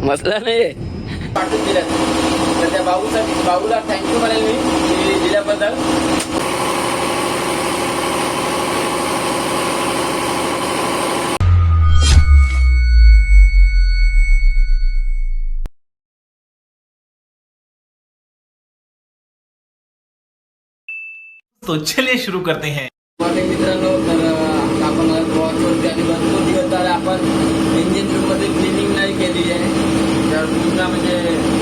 मसला नाही पाठवून दिल्यात तर त्या भाऊसाठी भाऊला थँक्यू म्हणेल मी दिल्याबद्दल तो चलिए शुरू करते हैं। माझे मित्रांनो तर अं, आपण होती आणि भरपूर दिवस झाले आपण इंजिन रूममध्ये क्लिनिंग नाही केली आहे. तर पूर्ण म्हणजे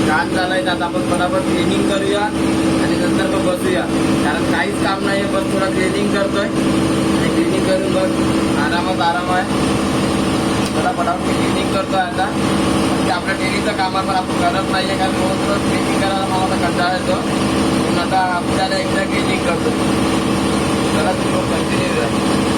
घाण झालाय तर आता आपण बराबर क्लिनिंग करूया आणि नंतर मग बसूया. कारण काहीच काम नाही आहे बस थोडा क्लिनिंग करतोय. आणि क्लिनिंग करून मग आरामात आराम आहे. थोडा फटाफट क्लिनिंग करतोय आता. ते आपल्या डेलीचं काम आपण करत नाही आहे कारण रोज रोज क्लिनिंग करायला मला आता कंटाळा येतो. म्हणून आता आपल्याला एकदा क्लिनिंग करतो चला तुम्ही कंटिन्यू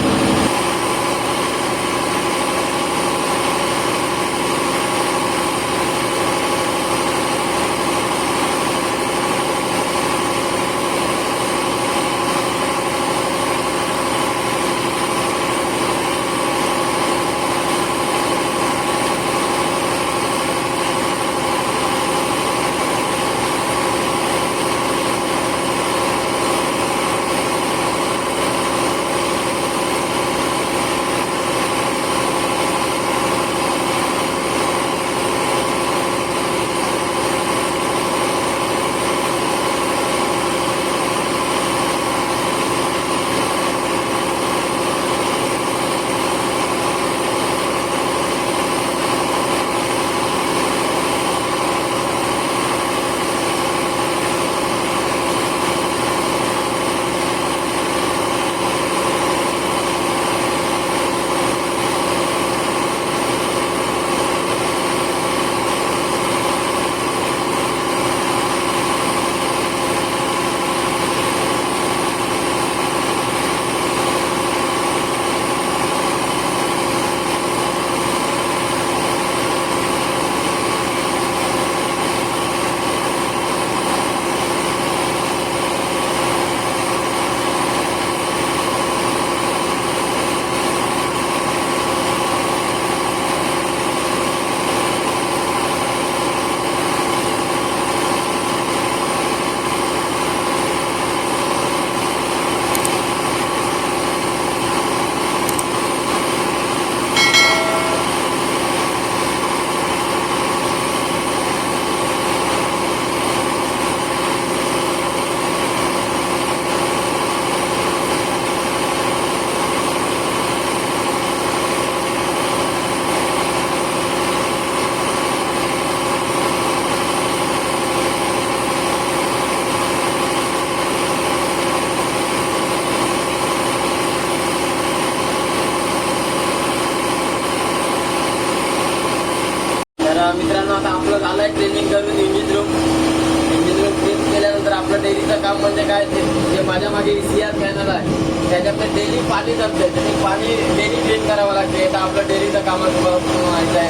आहे आहे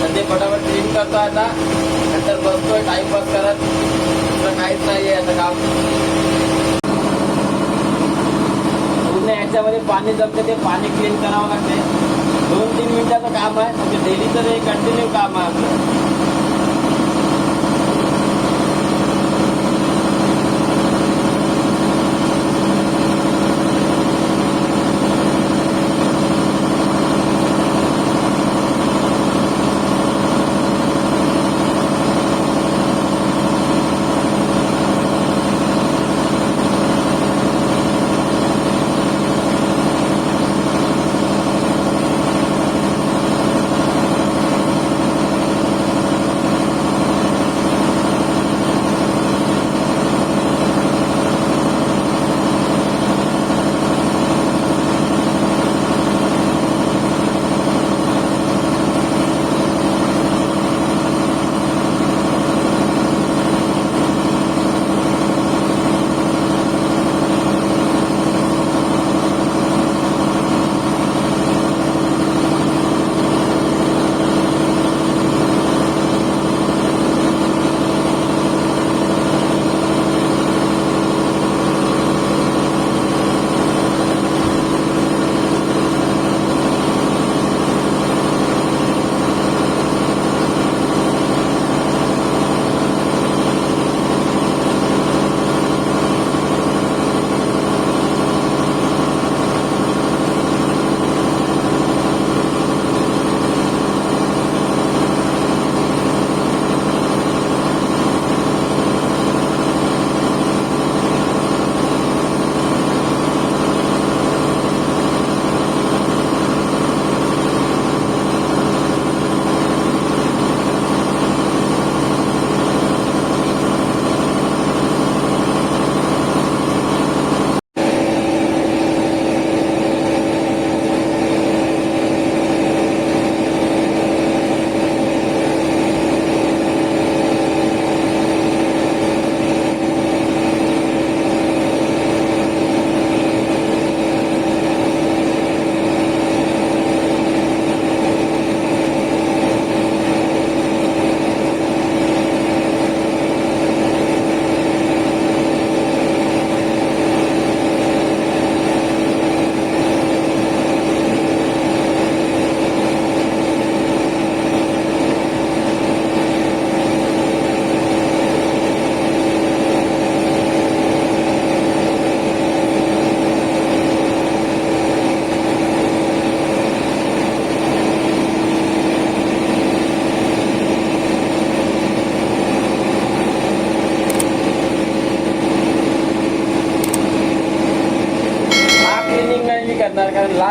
तर ते फटाफट क्लीन करतो आता नंतर बसतोय टाइमपास करत. दुसरं काहीच नाही आहे आता काम. पूर्ण याच्यामध्ये पाणी जमते ते पाणी क्लीन करावं लागते. दोन तीन मिनिटाचं काम आहे म्हणजे डेलीचं हे कंटिन्यू काम आहे आपलं.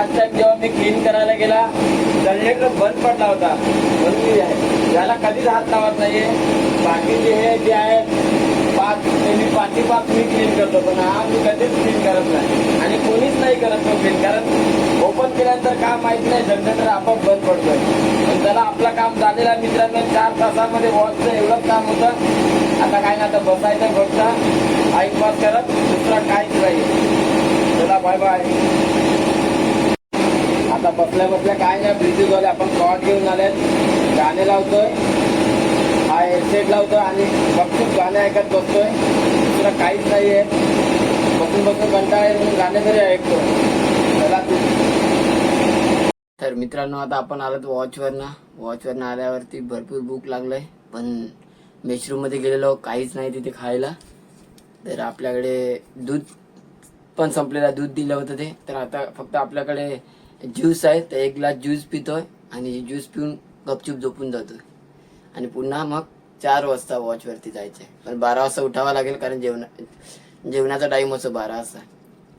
साहेब जेव्हा मी क्लीन करायला गेला जनरेटर बंद पडला होता. म्हणून याला कधीच हात लावत नाहीये. बाकीचे हे जे आहे पाच ते मी पाठी पाच मी क्लीन करतो पण हा मी कधीच क्लीन करत नाही. आणि कोणीच नाही करत तो क्लीन कारण ओपन केल्यानंतर काम माहीत नाही जनरेटर आपोआप बंद पडतोय. पण त्याला आपलं काम झालेला मित्रांनो चार तासामध्ये वॉचचं एवढंच काम होतं. आता काय नाही आता बसायचं फक्त. आईक पास करत दुसरा काहीच नाही. चला बाय बाय आता बसल्या बसल्या काय नाही ब्रिटिश आपण कॉट घेऊन आले. गाणे लावतोय. हा हेडसेट लावतोय आणि फक्त गाणे ऐकत बसतोय. तुला काहीच नाहीये. बसून बसून कंटाळा आहे म्हणून गाणे तरी ऐकतो. चला तू. तर मित्रांनो आता आपण आलो वॉचवरनं. वॉचवरनं आल्यावरती भरपूर भूक लागलंय पण मेशरूममध्ये गेलेलो काहीच नाही तिथे खायला. तर आपल्याकडे दूध पण संपलेला दूध दिलं होतं ते. तर आता फक्त आपल्याकडे ज्यूस आहे तर एक ग्लास ज्यूस पितोय आणि ज्यूस पिऊन गपचूप झोपून जातोय. आणि पुन्हा मग चार वाजता वॉचवरती जायचंय. पण बारा वाजता उठावा लागेल कारण जेवणा जेवणाचा टाइम असतो बारा वाजता.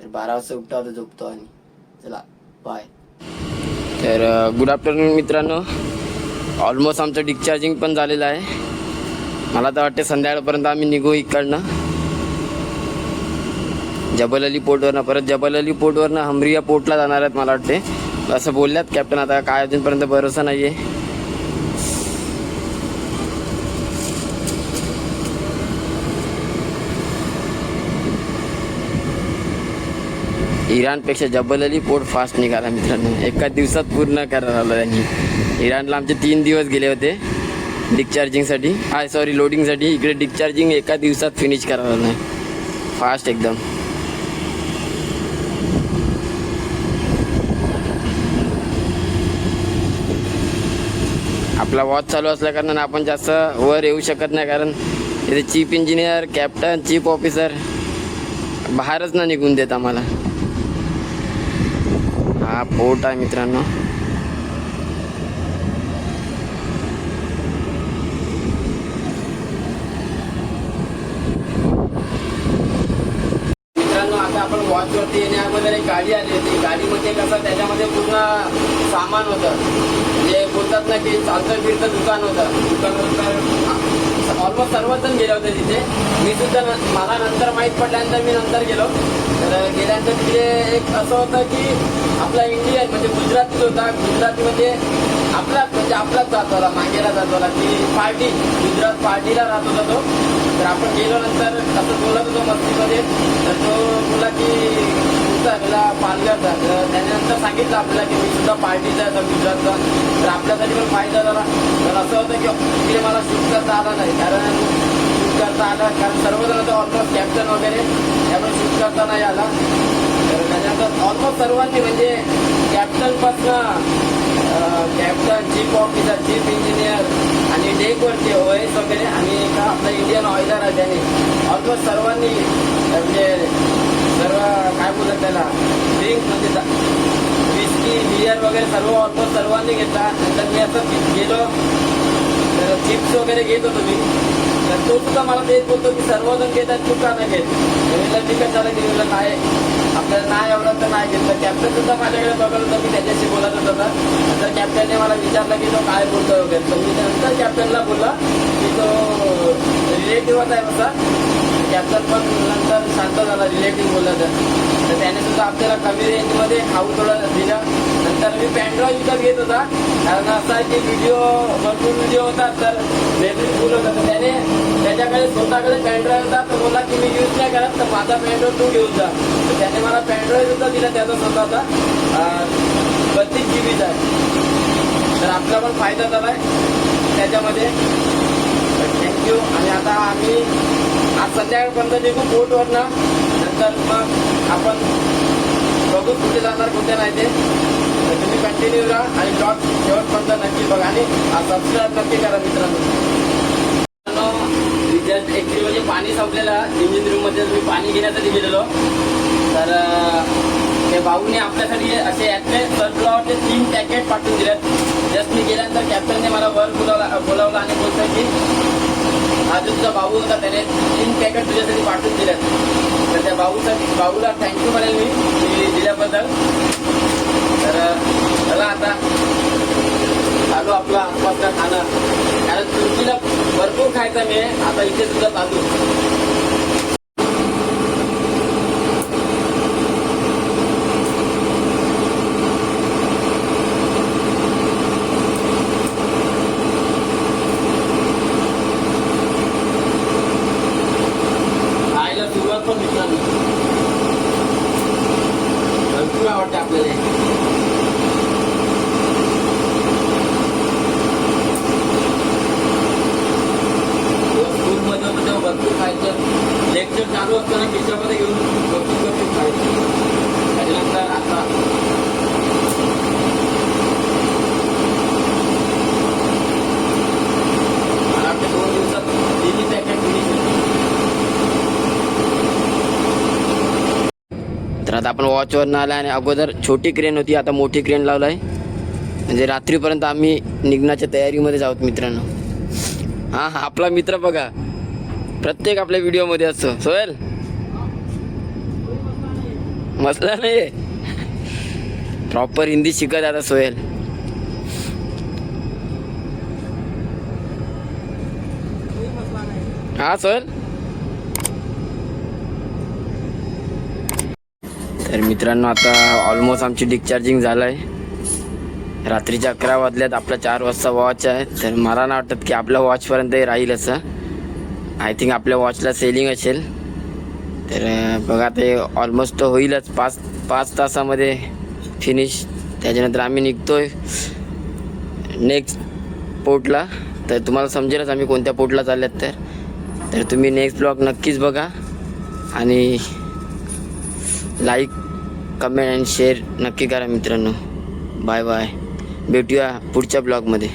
तर बारा वाजता उठावं तर झोपतो आणि चला बाय तर गुड आफ्टरनून मित्रांनो. ऑलमोस्ट आमचं डिस्चार्जिंग पण झालेलं आहे. मला तर वाटते संध्याकाळपर्यंत आम्ही निघू इकडनं. जबल अली पोर्टवरनं परत जबल अली पोर्टवरनं हमरिया पोर्टला जाणार आहेत मला वाटते. असं बोलल्यात कॅप्टन आता काय अजूनपर्यंत भरोसा नाही आहे इराणपेक्षा जबल अली पोर्ट फास्ट निघाला मित्रांनो. एका दिवसात पूर्ण करायला आलं त्यांनी. इराणला आमचे तीन दिवस गेले होते डिस्चार्जिंगसाठी हाय सॉरी लोडिंगसाठी इकडे डिस्चार्जिंग एका दिवसात फिनिश करायला नाही. फास्ट एकदम. आपला वॉच चालू असल्या कारणाने आपण जास्त वर येऊ शकत नाही कारण इथे chief engineer captain chief officer बाहेरच ना निघून देत आम्हाला. हा पोर्ट आहे मित्रांनो. मित्रांनो आता आपण वॉचवरती येण्यामध्ये गाडी आली होती. गाडीमध्ये कसं त्याच्यामध्ये पूर्ण सामान होतं. म्हणजे बोलतात ना की चालतं फिरतं दुकान होतं. दुकान होतं. ऑलमोस्ट सर्वजण गेले होते तिथे. मी सुद्धा मला नंतर माहीत पडल्यानंतर मी नंतर गेलो. तर गेल्यानंतर तिथे एक असं होतं की आपला इंडियन म्हणजे गुजरातीच होता. गुजराती म्हणजे आपलाच म्हणजे आपलाच जातवाला मागेला जातवाला की पार्टी गुजरात पार्टीला राहत होता तो. तर आपण गेल्यानंतर असं बोलत होतो मस्तीमध्ये. तर तो बोला की तुमचा पालघर पालघरचा तर सांगितलं आपल्याला की मी सुद्धा पार्टीचा आहे तर गुजरातचा तर आपल्यासाठी पण फायदा झाला. तर असं होतं की मला शूट करता आला नाही. कारण शूट करता आला कारण सर्वजण होतं ऑलमोस्ट कॅप्टन वगैरे. त्यामुळे शूट करता नाही आला. तर त्याच्यानंतर ऑलमोस्ट सर्वांनी म्हणजे कॅप्टनपासनं captain chief officer chief engineer आणि डेकवरचे ओएस वगैरे आणि एका आपला इंडियन ऑइलर आहे त्याने. ऑलमोस्ट सर्वांनी म्हणजे सर्व काय बोलत त्याला ड्रिंक म्हणजे विस्की बियर वगैरे सर्व ऑलमोस्ट सर्वांनी घेतला. नंतर मी असं गेलो तर चिप्स वगैरे घेत होतो मी. तर तो सुद्धा मला तेच बोलतो की सर्वजण घेतात तू का नाही घेत? मी कशाला ठीक की नाही. आपल्याला नाही एवढं तर नाही घेतलं कॅप्टन सुद्धा माझ्याकडे बघत होतं मी त्याच्याशी बोलत होतो तर कॅप्टनने मला विचारलं की तो काय बोलतो वगैरे. तर मी नंतर कॅप्टनला बोलला की तो रिलेटिव्हच आहे बसा. कॅप्टन पण नंतर शांत झाला रिलेटिव्ह बोलला तर. तर त्याने सुद्धा आपल्याला कमी रेंजमध्ये खाऊ थोडं दिलं. नंतर मी पॅन्ड्रॉइड विकत घेत होता. कारण असं आहे की व्हिडिओ भरपूर व्हिडिओ होता तर वेगळी फुल होता. तर त्याने त्याच्याकडे स्वतःकडे पॅन्ड्रॉइड होता. तर बोला की मी यूज नाही करत तर माझा पॅन्ड्रॉइड तू घेऊन जा. तर त्याने मला पॅन्ड्रॉइड सुद्धा दिला त्याचा स्वतःचा. बत्तीस जी बीचा आहे. तर आपला पण फायदा झाला आहे त्याच्यामध्ये थँक्यू आणि आता आम्ही आज संध्याकाळपर्यंत निघू बोटवरनं नंतर मग आपण बघू कुठे जाणार कुठे नाही ते. तर तुम्ही कंटिन्यू राहा आणि ब्लॉग शेवटपर्यंत नक्की बघा आणि सबस्क्राईब नक्की करा मित्रांनो. जस्ट ॲक्च्युली म्हणजे पाणी संपलेलं. इंजिन रूममध्ये मी पाणी घेण्यासाठी गेलेलो. तर ते भाऊने आपल्यासाठी असे यातले सनफ्लॉवरचे तीन पॅकेट पाठवून दिलेत. जस्ट मी गेल्यानंतर कॅप्टनने मला वर बोलावला बोलावलं आणि बोलतोय की हा जो तुझा भाऊ होता त्याने तीन पॅकेट तुझ्यासाठी पाठवून दिल्यात. तर त्या भाऊचा भाऊला थँक्यू म्हणेल मी. दिल्याबद्दल. तर चला आता. आलो आपला आसपासचं खाणं कारण तुर्कीला भरपूर खायचं मी आता इथे सुद्धा चालू खायला सुरुवात पण मित्रांनो भरपूर आवडते आपल्याला हे. स्कूलमध्ये होतो तेव्हा भरपूर खायचं लेक्चर चालू खिशामध्ये घेऊन गपचूप गपचूप खायचं त्याच्यानंतर आता मला वाटतं दोन दिवसात तिन्ही पॅकेट फिनिश तर आता आपण वॉचवरनं आला आणि अगोदर छोटी क्रेन होती आता मोठी क्रेन लावला आहे म्हणजे रात्रीपर्यंत आम्ही निघण्याच्या तयारीमध्येच आहोत मित्रांनो. हां हा आपला मित्र बघा. प्रत्येक आपल्या व्हिडिओमध्ये असतो. सोहेल? मसला नाही प्रॉपर हिंदी शिकत आता सोहेल. हा सोहेल? तर मित्रांनो आता ऑलमोस्ट आमची डिस्चार्जिंग झालं आहे रात्रीच्या अकरा वाजल्यात आपला चार वाजता वॉच आहे. तर मला ना वाटत की आपल्या वॉचपर्यंतही राहील असं. आय थिंक आपल्या वॉचला सेलिंग असेल. तर बघा ते ऑलमोस्ट तर होईलच. पाच पाच तासामध्ये फिनिश त्याच्यानंतर आम्ही निघतोय नेक्स्ट पोर्टला. तर तुम्हाला समजेलच आम्ही कोणत्या पोर्टला चालल्यात तर. तर तुम्ही नेक्स्ट ब्लॉग नक्कीच बघा. आणि लाईक कमेंट अँड शेअर नक्की करा मित्रांनो. बाय बाय भेटूया पुढच्या ब्लॉगमध्ये